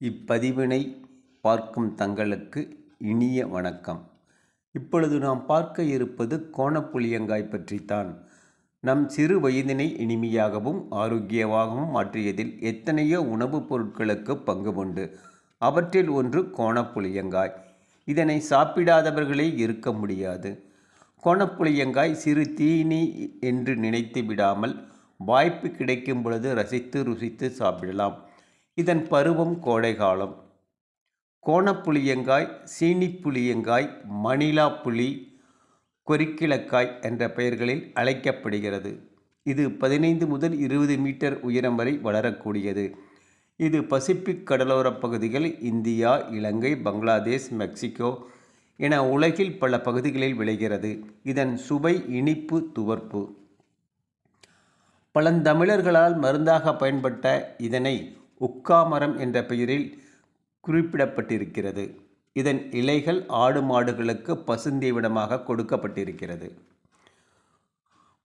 இப்பதிவினை பார்க்கும் தங்களுக்கு இனிய வணக்கம். இப்பொழுது நாம் பார்க்க இருப்பது கோணப்புளியங்காய் பற்றித்தான். நம் சிறு வயதினை இனிமையாகவும் ஆரோக்கியமாகவும் மாற்றியதில் எத்தனையோ உணவுப் பொருட்களுக்கு பங்கு உண்டு. அவற்றில் ஒன்று கோணப்புளியங்காய். இதனை சாப்பிடாதவர்களே இருக்க முடியாது. கோணப்புளியங்காய் சிறு தீனி என்று நினைத்து விடாமல் வாய்ப்பு கிடைக்கும் பொழுது ரசித்து ருசித்து சாப்பிடலாம். இதன் பருவம் கோடைகாலம். கோணப்புளியங்காய் சீனிப்புளியங்காய் மணிலா புளி கொரிக்கிழக்காய் என்ற பெயர்களில் அழைக்கப்படுகிறது. இது பதினைந்து முதல் இருபது மீட்டர் உயரம் வரை வளரக்கூடியது. இது பசிபிக் கடலோரப் பகுதிகள் இந்தியா இலங்கை பங்களாதேஷ் மெக்சிகோ என உலகில் பல பகுதிகளில் விளைகிறது. இதன் சுவை இனிப்பு துவர்ப்பு. பழந்தமிழர்களால் மருந்தாக பயன்பட்ட இதனை உக்காமரம் என்ற பெயரில் குறிப்பிடப்பட்டிருக்கிறது. இதன் இலைகள் ஆடு மாடுகளுக்கு பசுந்தீவிடமாக கொடுக்கப்பட்டிருக்கிறது.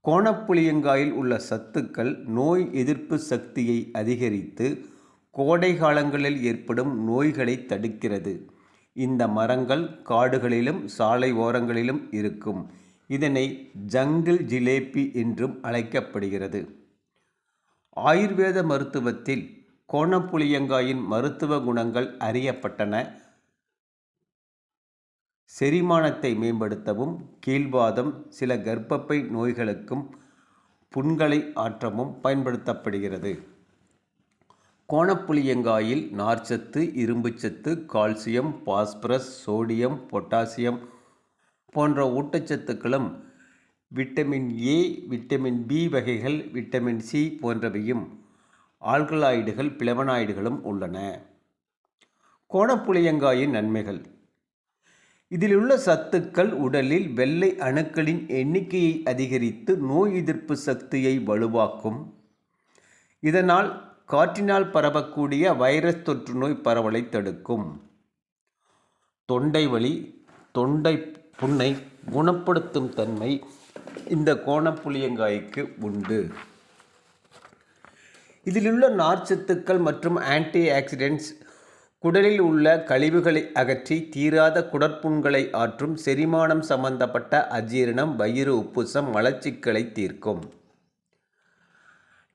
கோணப்புளியங்காயில் உள்ள சத்துக்கள் நோய் எதிர்ப்பு சக்தியை அதிகரித்து கோடை காலங்களில் ஏற்படும் நோய்களை தடுக்கிறது. இந்த மரங்கள் காடுகளிலும் சாலை ஓரங்களிலும் இருக்கும். இதனை ஜங்கிள் ஜிலேபி என்றும் அழைக்கப்படுகிறது. ஆயுர்வேத மருத்துவத்தில் கோணப்புளியங்காயின் மருத்துவ குணங்கள் அறியப்பட்டன. செரிமானத்தை மேம்படுத்தவும் கீழ்வாதம் சில கர்ப்பப்பை நோய்களுக்கும் புண்களை ஆற்றவும் பயன்படுத்தப்படுகிறது. கோணப்புளியங்காயில் நார்ச்சத்து இரும்புச்சத்து கால்சியம் பாஸ்பரஸ் சோடியம் பொட்டாசியம் போன்ற ஊட்டச்சத்துக்களும் விட்டமின் ஏ விட்டமின் பி வகைகள் விட்டமின் சி போன்றவையும் ஆல்கலாய்டுகள் பிளவனாய்டுகளும் உள்ளன. கோணப்புளியங்காயின் நன்மைகள். இதில் உள்ள சத்துக்கள் உடலில் வெள்ளை அணுக்களின் எண்ணிக்கையை அதிகரித்து நோய் எதிர்ப்பு சக்தியை வலுவாக்கும். இதனால் காற்றினால் பரவக்கூடிய வைரஸ் தொற்று நோய் பரவலை தடுக்கும். தொண்டை வலி தொண்டை புண்ணை குணப்படுத்தும் தன்மை இந்த கோணப்புளியங்காய்க்கு உண்டு. இதிலுள்ள நார்ச்சத்துக்கள் மற்றும் ஆன்டி ஆக்சிடென்ட்ஸ் குடலில் உள்ள கழிவுகளை அகற்றி தீராத குடற்புண்களை ஆற்றும் செரிமானம் சம்பந்தப்பட்ட அஜீரணம் வயிறு உப்புசம் மலச்சிக்கலை தீர்க்கும்.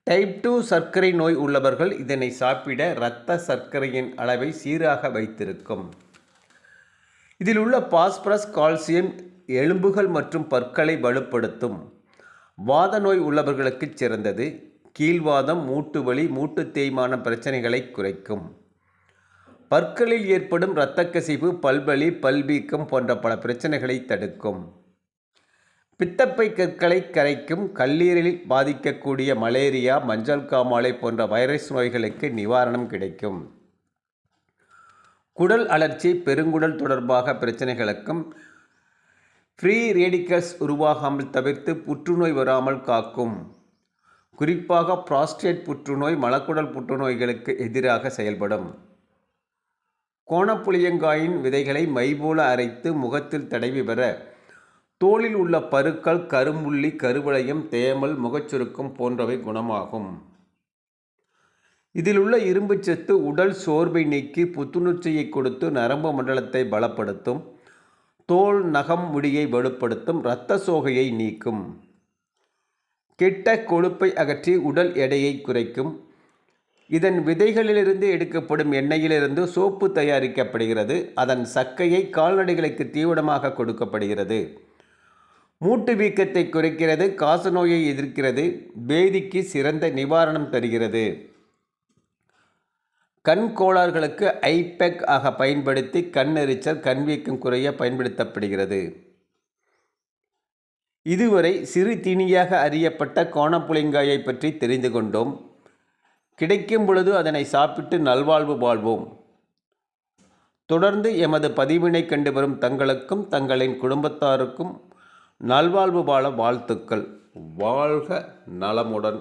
டைப் டூ சர்க்கரை நோய் உள்ளவர்கள் இதனை சாப்பிட இரத்த சர்க்கரையின் அளவை சீராக வைத்திருக்கும். இதில் உள்ள பாஸ்பரஸ் கால்சியம் எலும்புகள் மற்றும் பற்களை வலுப்படுத்தும். வாத நோய் உள்ளவர்களுக்கு சிறந்தது. கீழ்வாதம் மூட்டு வலி மூட்டு தேய்மான பிரச்சனைகளை குறைக்கும். பற்களில் ஏற்படும் இரத்தக்கசிவு பல்வலி பல்வீக்கம் போன்ற பல பிரச்சனைகளை தடுக்கும். பித்தப்பை கற்களை கரைக்கும் கல்லீரலில் பாதிக்கக்கூடிய மலேரியா மஞ்சள் காமாலை போன்ற வைரஸ் நோய்களுக்கு நிவாரணம் கிடைக்கும். குடல் அலர்ச்சி பெருங்குடல் தொடர்பாக பிரச்சனைகளுக்கும் ஃப்ரீ ரேடிக்கல்ஸ் உருவாகாமல் தவிர்த்து புற்றுநோய் வராமல் காக்கும். குறிப்பாக புராஸ்டேட் புற்றுநோய் மலக்குடல் புற்றுநோய்களுக்கு எதிராக செயல்படும். கோணப்புளியங்காயின் விதைகளை மைபோல அரைத்து முகத்தில் தடவி பெற தோலில் உள்ள பருக்கள் கரும்புள்ளி கருவளையம் தேமல் முகச்சுருக்கம் போன்றவை குணமாகும். இதில் உள்ள இரும்புச்சத்து உடல் சோர்வை நீக்கி புத்துணர்ச்சியை கொடுத்து நரம்பு மண்டலத்தை பலப்படுத்தும் தோல் நகம் முடியை வலுப்படுத்தும் இரத்த சோகையை நீக்கும். கெட்ட கொழுப்பை அகற்றி உடல் எடையை குறைக்கும். இதன் விதைகளிலிருந்து எடுக்கப்படும் எண்ணெயிலிருந்து சோப்பு தயாரிக்கப்படுகிறது. அதன் சக்கையை கால்நடைகளுக்கு தீவிரமாக கொடுக்கப்படுகிறது. மூட்டு வீக்கத்தை குறைக்கிறது காசநோயை எதிர்க்கிறது பேதிக்கு சிறந்த நிவாரணம் தருகிறது. கண் கோளாறுகளுக்கு ஐபெக் ஆக பயன்படுத்தி கண் எரிச்சல் கண் வீக்கம் குறைய பயன்படுத்தப்படுகிறது. இதுவரை சிறு தீனியாக அறியப்பட்ட கோணப்புளிங்காயை பற்றி தெரிந்து கொண்டோம். கிடைக்கும் பொழுது அதனை சாப்பிட்டு நல்வாழ்வு வாழ்வோம். தொடர்ந்து எமது பதிவினை கண்டு வரும் தங்களுக்கும் தங்களின் குடும்பத்தாருக்கும் நல்வாழ்வு வாழ வாழ்த்துக்கள். வாழ்க நலமுடன்.